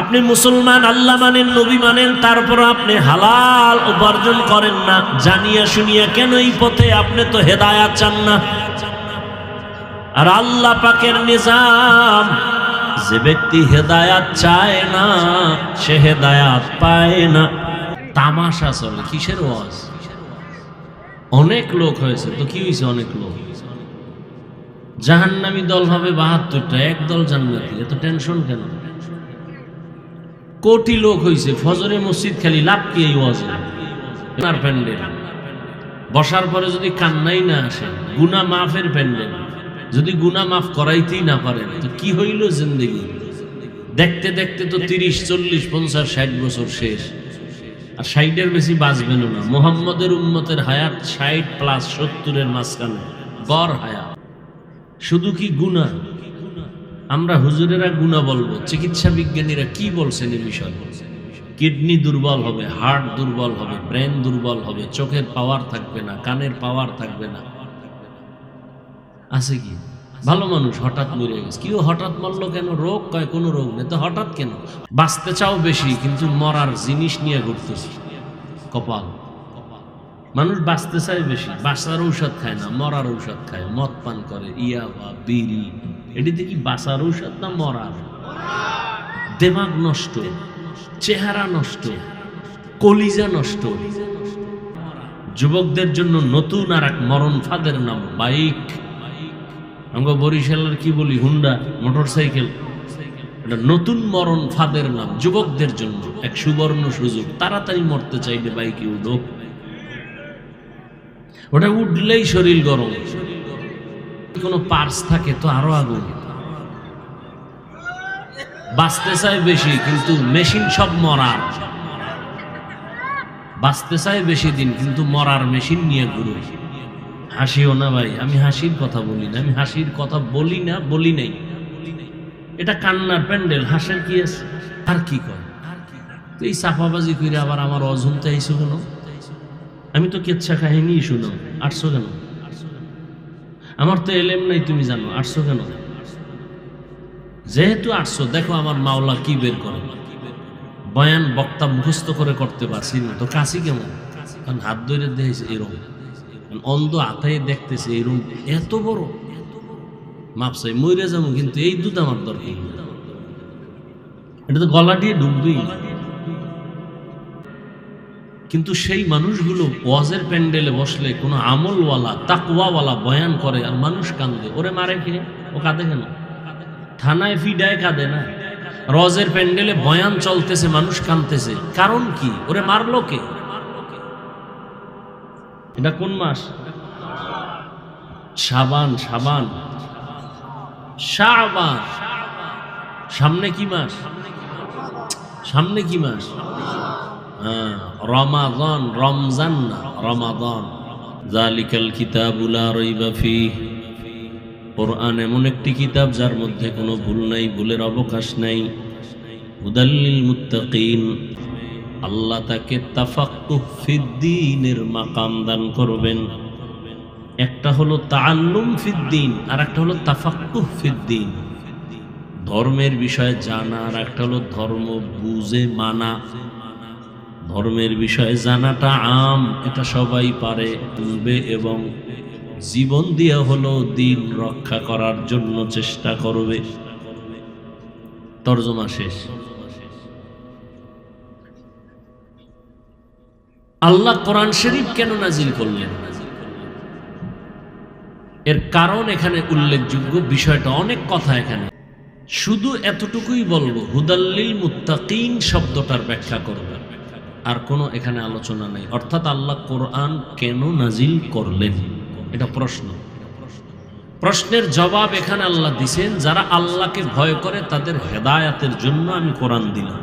আপনি মুসলমান, আল্লাহ মানেন, নবী মানেন, তারপর আপনি হালাল উপার্জন করেন না। জানিয়া শুনিয়া কেন এই পথে? আপনি তো হেদায়াত চান না। আর আল্লাহ পাকের নিজাম, যে ব্যক্তি হেদায়াত চায় না, সে হেদায়াত পায় না। তামাশা চলে, কিসের ওয়াজ? অনেক লোক হয়েছে, তো কি হয়েছে অনেক লোক? জাহান্নামী দল হবে বাহাত্তরটা, এক দল জান্নাতি এত টেনশন কেন? কোটি লোক হয়েছে ফজরে মসজিদ খালি লাভ কি এই ওয়াজে? প্যান্ডেল। বসার পরে যদি কান্নাই না আসে, গুনা মাফের প্যান্ডেল। যদি গুনা মাফ করাইতেই না পারেন তো কি হইল জিন্দগি? দেখতে দেখতে তো তিরিশ, চল্লিশ, পঞ্চাশ, ষাট বছর শেষ। আর ষাটের বেশি বাঁচবেন না। মোহাম্মদের উম্মতের হায়াত ষাট প্লাস সত্তরের মাঝখানে, গড় হায়াত। শুধু কি গুণা আমরা হুজুরেরা গুণা বলব, চিকিৎসা বিজ্ঞানীরা কি বলছেন এই বিষয়ে? কিডনি দুর্বল হবে, হার্ট দুর্বল হবে, ব্রেন দুর্বল হবে, চোখের পাওয়ার থাকবে না, কানের পাওয়ার থাকবে না। আছে কি? ভালো মানুষ হঠাৎ মরে গেছে। কেউ হঠাৎ মরলো কেন? রোগ? কয়, কোনো রোগ নেই। তো হঠাৎ কেন? বাঁচতে চাও বেশি, কিন্তু মরার জিনিস নিয়ে ঘুরতেছি। কপাল। মানুষ বাঁচতে চায় বেশি, বাঁচার ঔষধ খায় না, মরার ঔষধ খায়, মদ পান করে ইয়াবা বিড়ি। এটিতে কি বাঁচার ঔষধ না মরার? দেমাগ নষ্ট, চেহারা নষ্ট, কলিজা নষ্ট। যুবকদের জন্য নতুন আর এক মরণ ফাদের নাম, বাইক। আমরা বরিশালের কি বলি, হুন্ডা মোটর সাইকেল এটা নতুন মরণ ফাদের নাম, যুবকদের জন্য এক সুবর্ণ সুযোগ। তাড়াতাড়ি মরতে চাইলে বাইকে উঠো। ওটা উঠলেই শরীর গরম। কোনো পার্স থাকে তো আরও আগুন। বাঁচতে চায় বেশি, কিন্তু মেশিন সব মরার। বাঁচতে চায় বেশি দিন, কিন্তু মরার মেশিন নিয়ে ঘুরে হাসিও না ভাই, আমি হাসির কথা বলি না, আমি হাসির কথা বলি না, বলি নাই। এটা কান্নার প্যান্ডেল, হাসের কি আছে? আর কি কয়? তো এই চাপাবাজি করে আবার আমার অজন্তে আইসো কেন? আমি তো কেচ্ছা কাহিনী শুনো। আটশো কেন? আমার তো এলেম নাই, তুমি জানো, আটশো কেন? যেহেতু আটশো, দেখো আমার মাওলা কি বের করে। বয়ান বক্তা মুখস্থ করে করতে পারছি না, তো কাশি কেমন? কারণ হাত ধরে দেখেছে কারণ অন্ধ আতায় দেখতেছে এরকম এত বড়। মাপসাই মরে যাব, কিন্তু এই দুধ আমার দরকার। এটা তো গলা দিয়ে ডুববেই কিন্তু সেই মানুষগুলো ওয়াজের প্যান্ডেলে বসলে কোনো আমলওয়ালা, তাকওয়াওয়ালা বয়ান করে আর মানুষ কান্দে। ওরে মারে কে? ও কাঁদে কেন? থানায় ফিডায় কাঁদে না? রজের প্যান্ডেলে বয়ান চলতেছে, মানুষ কাঁদতেছে। কারণ কি? ওরে মারলো কে? এটা কোন মাস? সাবান সাবান শাবান। সামনে কি মাস? সামনে কি মাস? রমাদান, রমজান না, রমাদান। জালিকাল কিতাবুলা রইবা ফি কোরআন এমন একটি কিতাব যার মধ্যে কোনো ভুল নাই, ভুলের অবকাশ নাই। হুদাল্লিল মুত্তাকিন। আল্লাহ তাকে তাফাক্কুহ ফিদ্দিনের মাকাম দান করবেন। একটা হলো তাআল্লুম ফিদ্দিন আর একটা হলো তাফাক্কুহ ফিদ্দিন ধর্মের বিষয়ে জানা, আর একটা হলো ধর্ম বুঝে মানা। ধর্মের বিষয়ে জানাটা আম, এটা সবাই পারে, বুঝবে এবং জীবন দিয়ে হলো দিন রক্ষা করার জন্য চেষ্টা করবে। তর্জমা শেষ। আল্লাহ কোরআন শরীফ কেন নাজিল করলেন? এর কারণ এখানে উল্লেখযোগ্য বিষয়টা অনেক কথা এখানে। শুধু এতটুকুই বলব, হুদাল্লিল মুত্তাকিন শব্দটার ব্যাখ্যা করবে। আর কোনো এখানে আলোচনা নেই। অর্থাৎ আল্লাহ কোরআন কেন নাজিল করলেন? এটা প্রশ্ন। প্রশ্নের জবাব এখানে আল্লাহ দিছেন, যারা আল্লাহকে ভয় করে তাদের হেদায়াতের জন্য আমি কোরআন দিলাম।